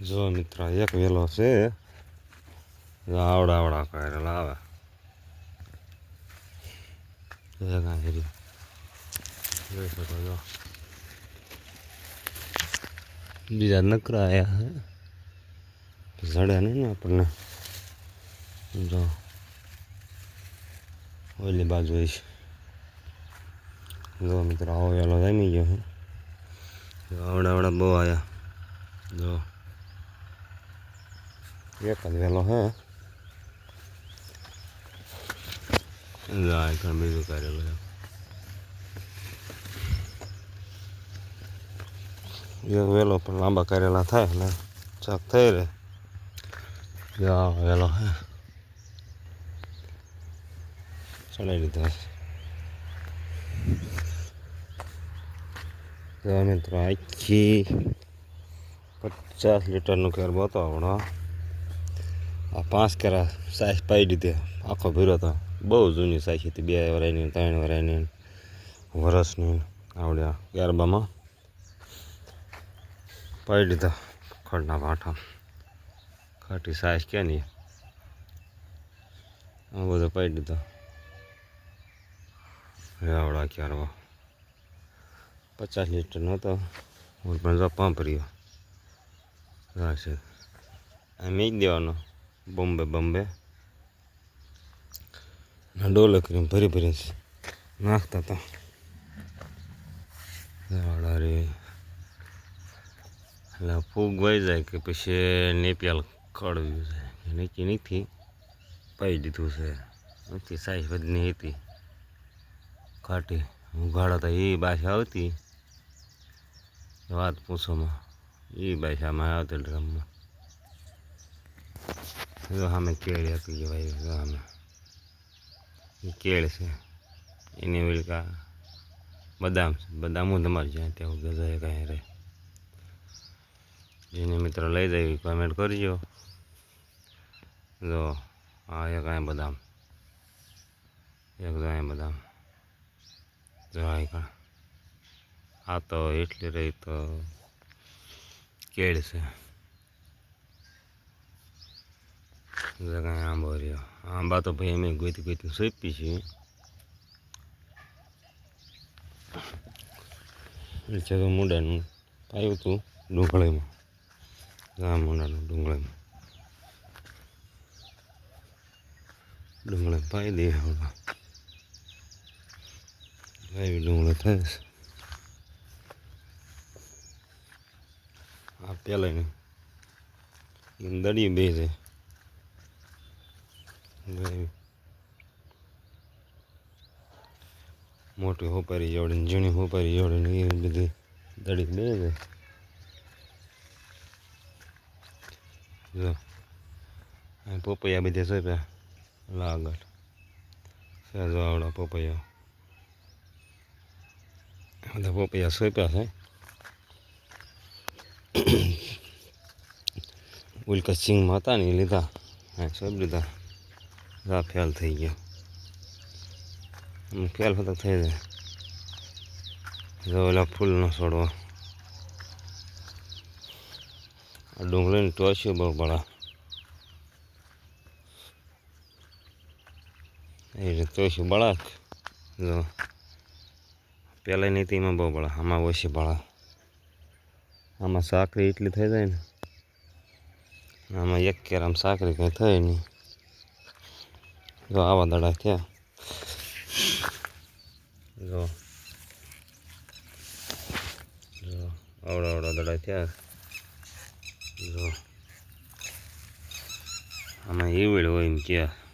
જો મિત્ર, એક વેલો છે. આવડા આવડા કરેલા આવે કાંઈ હેરી. જોઈ શકો છો. બીજા નકરા આવ્યા હે. જડે નહીં ને આપણને. જો. ઓલી બાજુ છે. જો મિત્રો, આવો વેલો જમી ગયો જો આવડા આવડા બહુ આવ્યા જો. એક જ વેલો હે જો આ પણ બીજું કરેલું છે એક વેલો પણ લાંબા કરેલા થાય એટલે ચાક થઈ રહે જો વેલો હે ચડાવી લીધો જો મિત્રો આખી પચાસ લીટરનું કેર આપણો આ પાંચ કેરા સાઈઝ પાઈ દીધી. આખો ભીરો હતો બહુ જૂની સાઈઝ હતી. બે વરાયની ત્રણ વરાયની વરસની આવડ્યા ગરબામાં. પાઈ દીધા ખડના ભાઠા. ખાટી સાઈઝ ક્યાં નહીં? આ બધો પાઈ દીધો. આવડા ક્યારવા પચાસ લીટરનો હતો હું પણ પંપ રહ્યો છે આ મેં જ દેવાનો. બોમ્બે બોમ્બે. ડોલે કરીને ભરી ભરી નાખતા હતા. વાળા રે. એટલે ફૂગ વહી જાય કે પછી નેપિયાલ કડવ્યું છે નીચે નથી, પાઈ દીધું છે. નથી સાઈઝ વધની હતી. કાઢી ઉઘાડા તો એ ભાષા આવતી. વાત પૂછોમાં. એ ભાષામાં આવતી ડ્રમમાં જો સામે કેળ આપી ભાઈ જો સામે કેળ છે. એની વિલકા બદામ છે. બદામ હું તમારે જ્યાં ત્યાં ગજાય કાંઈ રહે. જેને મિત્ર લઈ જાય કોમેન્ટ કરજો. જો, આ એક કાંઈ બદામ. એક જાય બદામ. જો કાં આ તો એટલી રહી તો કેળ છે. જો કાંઈ આંબો રહ્યો. આંબા તો ભાઈ અમે ગોતી ગોતી સોંપી છીએ. છે તો મુંડાનું આવ્યું હતું ડુંગળીમાં. આ મુંડાનું ડુંગળીમાં. ડુંગળી પાઈ દઈએ હવે એવી ડુંગળી છે. આ પેલા દડી બે છે. મોટી હોપારી જોડે ને ઝીણી હોપારી જોડે એ બધી દડી બે ને. જો. પોપૈયા બધે સોંપ્યા લાગર સહેજો આવડા પોપૈયા. બધા પોપૈયા સોપ્યા છે. ઉલ્કા સિંગમાં હતા ને લીધા. હા, સોપ લીધા રા ફેલ થઈ ગયો. ફેલ ફતક થઈ જાય. જો ઓલા ફૂલનો છોડવો. આ ડુંગળીની ટોસીઓ બહુ બળા એ ટોસી બળા જો પહેલાં નહીં એમાં બહુ બળા આમાં ઓછી બળા આમાં સાકરી એટલી થઈ જાય ને. આમાં એક કેર આમ સાકરી કંઈ થાય નહીં જો આ વાંદડા થયા જો. જો, આવડા આવડા દડા થયા. જો. આમાં ઈવડ હોય ને કે